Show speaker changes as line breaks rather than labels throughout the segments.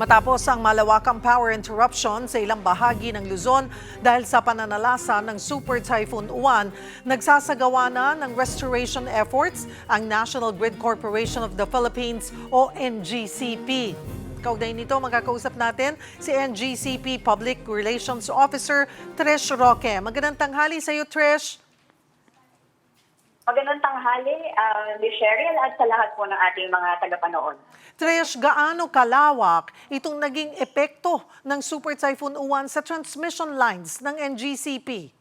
Matapos ang malawakang power interruption sa ilang bahagi ng Luzon dahil sa pananalasa ng Super Typhoon Uwan, nagsasagawa na ng restoration efforts ang National Grid Corporation of the Philippines o NGCP. Kaugnay nito, magkakausap natin si NGCP Public Relations Officer Trish Roque. Magandang tanghali sa iyo, Trish.
Magandang tanghali, uh, Ms. Cheryl, at sa lahat po ng ating mga tagapanood.
Trish, gaano kalawak itong naging epekto ng Super Typhoon Uwan sa transmission lines ng NGCP?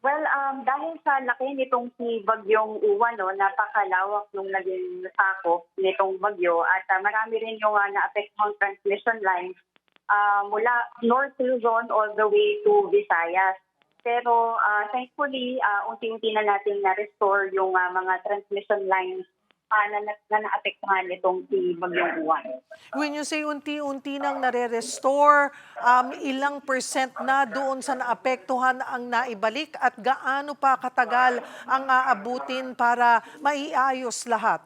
Well, um, dahil sa laki nitong si Bagyong Uwan, no, napakalawak yung naging sakop nitong bagyo at uh, marami rin yung uh, na-apektuhang transmission lines uh, mula North Luzon all the way to Visayas. Pero uh, thankfully, uh, unti-unti na natin na-restore yung uh, mga transmission lines uh, na, na, na naapektuhan nitong si Bagyong Uwan.
When you say unti-unti nang nare-restore, um, ilang percent na doon sa naapektuhan ang naibalik at gaano pa katagal ang aabutin para maiayos lahat?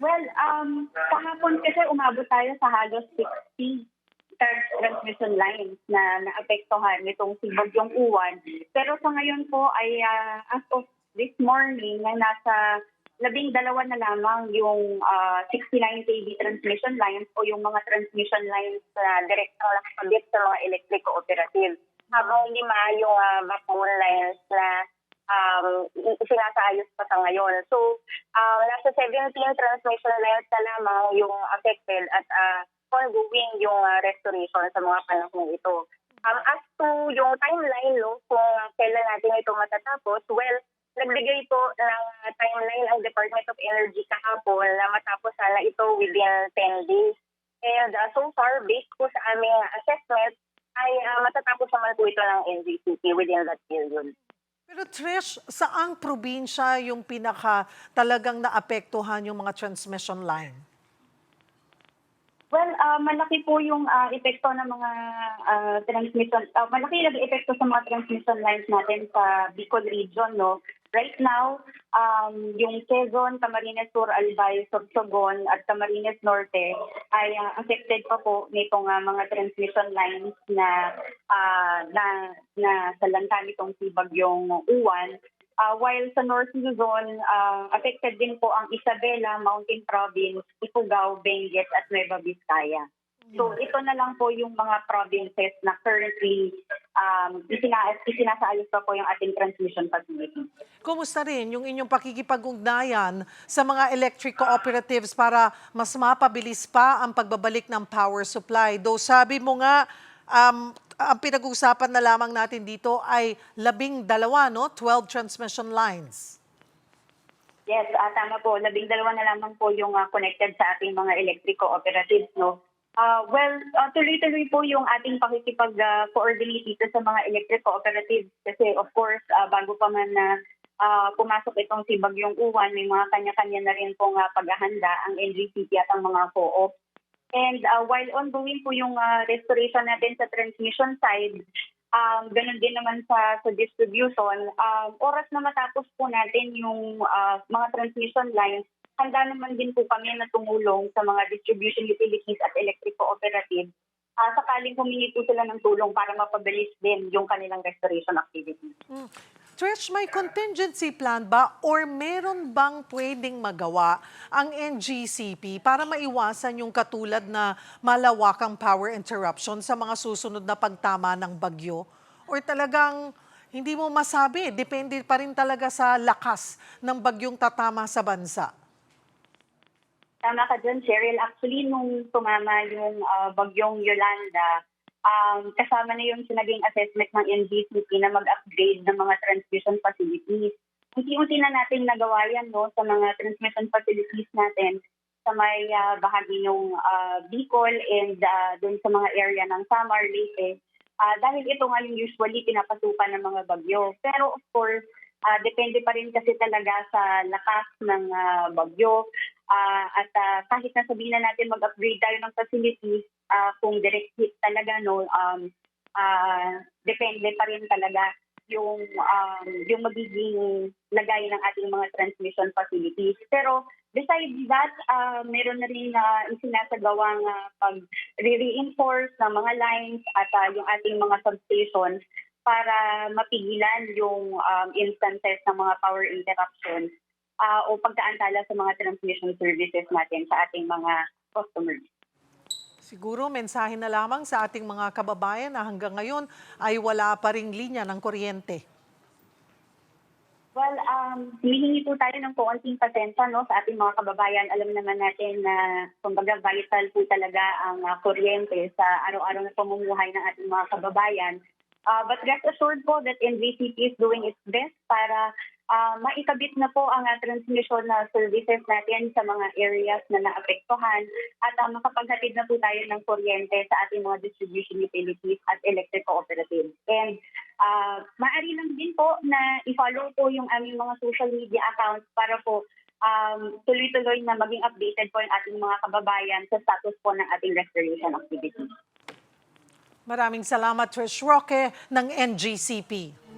Well, um, kahapon kasi umabot tayo sa halos 60 third transmission lines na naapektuhan nitong si Bagyong Uwan. Pero sa ngayon po ay uh, as of this morning na nasa labing dalawa na lamang yung uh, 69 kV transmission lines o yung mga transmission lines na direct na nakakabit sa mga electric cooperative. Habang lima yung uh, backbone lines na um, sinasayos pa sa ngayon. So, uh, nasa 17 transmission lines na lamang yung affected at uh, ongoing yung uh, restoration sa mga panahon ito. Um, as to yung timeline, no, kung kailan natin ito matatapos, well, nagbigay po ng uh, timeline ang Department of Energy kahapon na matapos sana ito within 10 days. And uh, so far, based po sa aming assessment, ay uh, matatapos naman po ito ng NGCP within that period.
Pero Trish, saang probinsya yung pinaka talagang naapektuhan yung mga transmission line?
Well, uh, malaki po yung uh, epekto ng mga uh, transmission, uh, malaki yung epekto sa mga transmission lines natin sa Bicol region, no? Right now, um, yung Quezon, Camarines Sur, Albay, Sorsogon at Camarines Norte ay uh, affected pa po nitong uh, mga transmission lines na uh, na, na sa lanta nitong si Bagyong Uwan. Uh, while sa North Luzon, uh, affected din po ang Isabela, Mountain Province, Ifugao, Benguet at Nueva Vizcaya. So ito na lang po yung mga provinces na currently um, isina- isinasaayos pa po yung ating transmission facility.
Kumusta rin yung inyong pakikipag-ugnayan sa mga electric cooperatives para mas mapabilis pa ang pagbabalik ng power supply? Though sabi mo nga, um, ang pinag-uusapan na lamang natin dito ay labing dalawa, no? 12 transmission lines.
Yes, uh, tama po. Labing dalawa na lamang po yung uh, connected sa ating mga electric cooperatives. No? Uh, well, uh, tuloy-tuloy po yung ating pakikipag-coordinate dito sa mga electric cooperatives kasi of course, uh, bago pa man na uh, pumasok itong si Bagyong Uwan, may mga kanya-kanya na rin pong uh, paghahanda ang NGCP at ang mga co-op. And uh, while ongoing po yung uh, restoration natin sa transmission side, um, ganun din naman sa, sa distribution, um, oras na matapos po natin yung uh, mga transmission lines, handa naman din po kami na tumulong sa mga distribution utilities at electric cooperatives uh, sakaling humingi po sila ng tulong para mapabilis din yung kanilang restoration activities.
Mm. Trish, may contingency plan ba or meron bang pwedeng magawa ang NGCP para maiwasan yung katulad na malawakang power interruption sa mga susunod na pagtama ng bagyo? Or talagang hindi mo masabi, depende pa rin talaga sa lakas ng bagyong tatama sa bansa?
Tama ka dyan, Cheryl. Actually, nung tumama yung uh, bagyong Yolanda, um, kasama na yung sinaging assessment ng NGCP na mag-upgrade ng mga transmission facilities. Unti-unti na natin nagawa yan no, sa mga transmission facilities natin sa may uh, bahagi ng uh, Bicol and uh, dun sa mga area ng Samar, Leyte. Uh, dahil ito nga yung usually pinapasukan ng mga bagyo. Pero of course, uh, depende pa rin kasi talaga sa lakas ng uh, bagyo. Uh, at uh, kahit na sabihin na natin mag-upgrade tayo ng facilities, uh, kung direct hit talaga, no, um, uh, depende pa rin talaga yung um, yung magiging lagay ng ating mga transmission facilities. Pero besides that, ah, meron na rin na isinasagawang uh, pag-reinforce ng mga lines at ah, yung ating mga substations para mapigilan yung um, instances ng mga power interruption ah, o pagkaantala sa mga transmission services natin sa ating mga customers.
Siguro mensahe na lamang sa ating mga kababayan na hanggang ngayon ay wala pa ring linya ng kuryente.
Well, um, humihingi po tayo ng konting pasensya no, sa ating mga kababayan. Alam naman natin na kumbaga vital po talaga ang uh, kuryente sa araw-araw na pamumuhay ng ating mga kababayan. Uh, but rest assured po that NVCP is doing its best para uh, maikabit na po ang uh, transmission na services natin sa mga areas na naapektuhan at uh, makapaghatid na po tayo ng kuryente sa ating mga distribution utilities at electric cooperatives. And uh, maaari lang din po na i-follow po yung aming mga social media accounts para po um, tuloy-tuloy na maging updated po yung ating mga kababayan sa status po ng ating restoration activities.
Maraming salamat, Trish Roque ng NGCP.